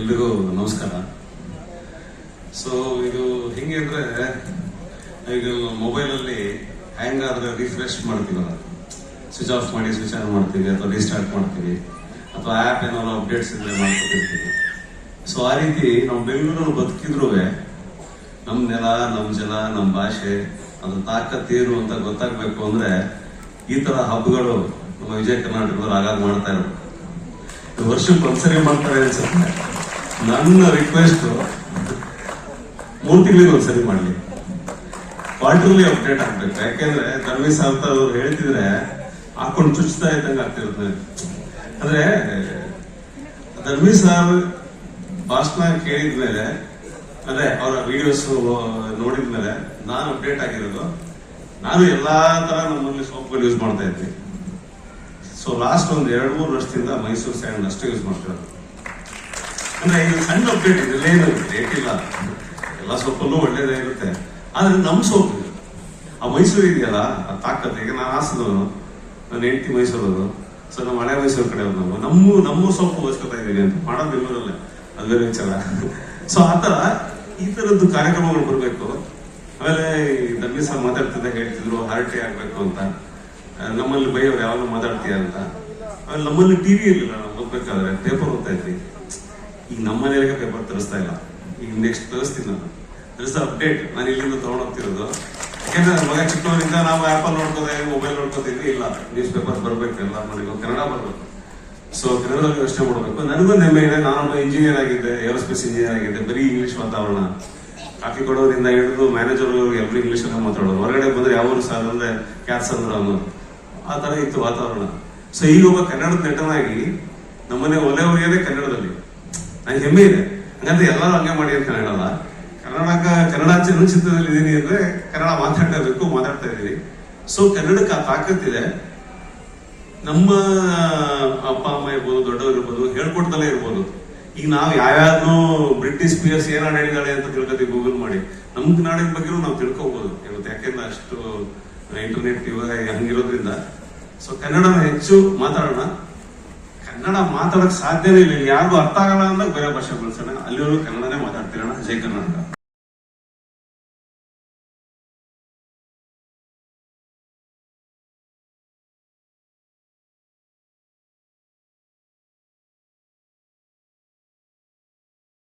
ಎಲ್ರಿಗೂ ನಮಸ್ಕಾರ. ಸೊ ಇದು ಹೆಂಗೆ ಅಂದ್ರೆ ಈಗ ಮೊಬೈಲಲ್ಲಿ ಹ್ಯಾಂಗ್ ಆದ್ರೆ ರಿಫ್ರೆಶ್ ಮಾಡ್ತೀವಲ್ಲ ಸ್ವಿಚ್ ಆಫ್ ಮಾಡಿ ಸ್ವಿಚ್ ಆನ್ ಮಾಡ್ತೀವಿ, ಅಥವಾ ರೀಸ್ಟಾರ್ಟ್ ಮಾಡ್ತೀವಿ, ಅಥವಾ ಆ್ಯಪ್ ಏನಾದ್ರು ಅಪ್ಡೇಟ್ಸ್ ಇದ್ರೆ ಮಾಡ್ಕೊತಿರ್ತೀವಿ. ಸೊ ಆ ರೀತಿ ನಾವು ಬೆಂಗಳೂರಲ್ಲಿ ಬದುಕಿದ್ರು ನಮ್ಮ ನೆಲ ನಮ್ಮ ಜಲ ನಮ್ಮ ಭಾಷೆ ಅದ್ರ ತಾಕತ್ತೇನು ಅಂತ ಗೊತ್ತಾಗಬೇಕು ಅಂದ್ರೆ, ಈ ತರ ಹಬ್ಬಗಳು ನಮ್ಮ ವಿಜಯ ಕರ್ನಾಟಕದವ್ರು ಆಗಾಗ ಮಾಡ್ತಾ ಇರೋದು. ವರ್ಷಕ್ಕೆ ಒಂದ್ಸರಿ ಮಾಡ್ತಾರೆ ಅನ್ಸುತ್ತೆ. ನನ್ನ ರಿಕ್ವೆಸ್ಟ್ ಮೂರು ತಿಂಗಳಿಗೆ ಒಂದ್ಸರಿ ಮಾಡಲಿ. ಕ್ವಾರ್ಟರ್ಲಿ ಅಪ್ಡೇಟ್ ಆಗ್ಬೇಕು ಯಾಕೆಂದ್ರೆ ಧರ್ಮೀಸ್ ಅಂತ ಅವ್ರು ಹೇಳ್ತಿದ್ರೆ ಹಾಕೊಂಡು ಚುಚ್ತಾ ಇದ್ದಂಗೆ ಆಗ್ತಿರುತ್ತೆ ಅಂದ್ರೆ ಧರ್ಮೀ ಸಾರ್ ಭಾಷಣ ಕೇಳಿದ್ಮೇಲೆ ಅದೇ ಅವರ ವಿಡಿಯೋಸ್ ನೋಡಿದ್ಮೇಲೆ ನಾನು ಅಪ್ಡೇಟ್ ಆಗಿರೋದು, ನಾನು ಎಲ್ಲಾ ತರ ನಮ್ಮಲ್ಲಿ ಸೋಪ್ಗಳು ಯೂಸ್ ಮಾಡ್ತಾ ಇದ್ವಿ. ಸೊ ಲಾಸ್ಟ್ ಒಂದು ಎರಡು ಮೂರು ವರ್ಷದಿಂದ ಮೈಸೂರು ಸ್ಯಾಂಡ್ ಅಷ್ಟೇ ಯೂಸ್ ಮಾಡ್ತಿರೋದು. ಅಂದ್ರೆ ಇದು ಸಣ್ಣ ಅಪ್ಡೇಟ್ ಇದೆ ಏನು ಇಲ್ಲ ಎಲ್ಲ ಸೊಪ್ಪಲ್ಲೂ ಒಳ್ಳೇದೇ ಇರುತ್ತೆ. ಆದ್ರೆ ನಮ್ಮ ಸೊಪ್ಪು ಆ ಮೈಸೂರು ಇದೆಯಲ್ಲ ಆ ತಾಕತ್ ಈಗ ನಾನು ಆಸದವನು ನನ್ನ ಹೆಂಡತಿ ಮೈಸೂರವರು ಸೊ ನಮ್ಮ ಹಳೆ ಮೈಸೂರು ಕಡೆ ನಾವು ನಮ್ಮ ನಮ್ಮ ಸೊಪ್ಪು ಓದಿಸ್ಕೊತಾ ಇದೀವಿ ಅಂತ ಮಾಡೋದು ಬೆಂಗಳೂರಲ್ಲೇ ಬೇರೆ ವಿಚಾರ. ಸೊ ಆತರ ಈ ತರದ್ದು ಕಾರ್ಯಕ್ರಮಗಳು ಬರಬೇಕು. ಆಮೇಲೆ ನಮ್ಮ ಸರ್ ಮಾತಾಡ್ತಿದ್ದ ಹೇಳ್ತಿದ್ರು ಹರಟೆ ಆಗ್ಬೇಕು ಅಂತ. ಆ, ನಮ್ಮಲ್ಲಿ ಬೈಯವ್ರು ಯಾವಾಗ ಮಾತಾಡ್ತೀಯ ಅಂತ. ಆಮೇಲೆ ನಮ್ಮಲ್ಲಿ ಟಿವಿ ಇರಲಿಲ್ಲ ನಾವು ಹೋಗ್ಬೇಕಾದ್ರೆ ಪೇಪರ್ ಓದ್ತಾ ಇದ್ವಿ. ಈಗ ನಮ್ಮ ಮನೆಯವರಿಗೆ ಪೇಪರ್ ತರಿಸ್ತಾ ಇಲ್ಲ. ಈಗ ನೆಕ್ಸ್ಟ್ ತರಿಸ್ತೀನಿ ನಾನು. ತರಿಸ ಅಪ್ಡೇಟ್ ನಾನು ಇಲ್ಲಿಂದ ತಗೊಂಡೋಗ್ತಿರೋದು? ಯಾಕೆಂದ್ರೆ ಮಗ ಚಿಕ್ಕವರಿಂದ ನಾವು ಆ್ಯಪಲ್ ನೋಡ್ಕೋದೇ ಮೊಬೈಲ್ ನೋಡ್ಕೋತಿದ್ವಿ. ಇಲ್ಲ ನ್ಯೂಸ್ ಪೇಪರ್ ಬರಬೇಕು, ಎಲ್ಲ ಮನೆಗೂ ಕನ್ನಡ ಬರಬೇಕು. ಸೊ ಕನ್ನಡದಲ್ಲಿ ಯೋಚನೆ ಮಾಡಬೇಕು. ನನಗೂ ನೆಮ್ಮೆ ಇದೆ. ನಾನು ಇಂಜಿನಿಯರ್ ಆಗಿದ್ದೆ ಏರೋಸ್ಪೇಸ್ ಇಂಜಿನಿಯರ್ ಆಗಿದ್ದೆ, ಬರೀ ಇಂಗ್ಲಿಷ್ ವಾತಾವರಣ. ಕಾಫಿ ಕೊಡೋದ್ರಿಂದ ಹಿಡಿದು ಮ್ಯಾನೇಜರ್ ಎಲ್ಲರೂ ಇಂಗ್ಲಿಷ್ ಅನ್ನ ಮಾತಾಡೋದು. ಹೊರಗಡೆ ಬಂದ್ರೆ ಯಾವ ಸರ್ ಅಂದ್ರೆ ಕ್ಯಾಟ್ಸ್ ಅಂದ್ರೆ ಅನ್ನೋದು ಆ ತರ ಇತ್ತು ವಾತಾವರಣ. ಸೊ ಈಗ ಒಬ್ಬ ಕನ್ನಡದ ನಟನಾಗಿ, ನಮ್ಮನೆ ಒಲೆ ಒಲೆಯೋದೇ ಕನ್ನಡದಲ್ಲಿ. ನಂಗೆ ಹೆಮ್ಮೆ ಇದೆ. ಹಂಗಂದ್ರೆ ಎಲ್ಲರೂ ಹಂಗೆ ಮಾಡಿ ಅಂತ ಹೇಳಲ್ಲ ಕನ್ನಡ ಕನ್ನಡ ಚಲನಚಿತ್ರದಲ್ಲಿ ಇದ್ದೀನಿ ಅಂದ್ರೆ ಕನ್ನಡ ಮಾತಾಡಬೇಕು ಮಾತಾಡ್ತಾ ಇದ್ದೀನಿ ಸೊ ಕನ್ನಡಕ್ಕೆ ಆ ತಾಕತ್ತಿದೆ ನಮ್ಮ ಅಪ್ಪ, ಅಮ್ಮ ಇರ್ಬೋದು, ದೊಡ್ಡವರು ಇರ್ಬೋದು ಹೇಳ್ಕೊಡ್ತಲೇ ಇರ್ಬೋದು. ಈಗ ನಾವು ಯಾವ್ಯಾವ್ದು ಬ್ರಿಟಿಷ್ ಪಿಯರ್ಸ್ ಏನು ಹೇಳಿದಾಳೆ ಅಂತ ತಿಳ್ಕೊತೀವಿ ಗೂಗಲ್ ಮಾಡಿ. ನಮ್ಮ ನಾಡಿನ ಬಗ್ಗೆ ನಾವು ತಿಳ್ಕೊಬಹುದು ಇವತ್ತು ಯಾಕೆಂದ್ರೆ ಅಷ್ಟು ಇಂಟರ್ನೆಟ್ ಇವಾಗ ಹಂಗಿರೋದ್ರಿಂದ. ಸೊ ಕನ್ನಡನ ಹೆಚ್ಚು ಮಾತಾಡೋಣ. ಕನ್ನಡ ಮಾತಾಡಕ್ ಸಾಧ್ಯನೇ ಇಲ್ಲ. ಯಾರಿಗೂ ಅರ್ಥ ಆಗಲ್ಲ ಅಂದ್ರೆ ಬೇರೆ ಭಾಷೆ ಬಳಸೋಣ. ಅಲ್ಲಿವರೆಗೂ ಕನ್ನಡನೇ ಮಾತಾಡ್ತಿರೋಣ. ಜೈ ಕರ್ನಾಟಕ.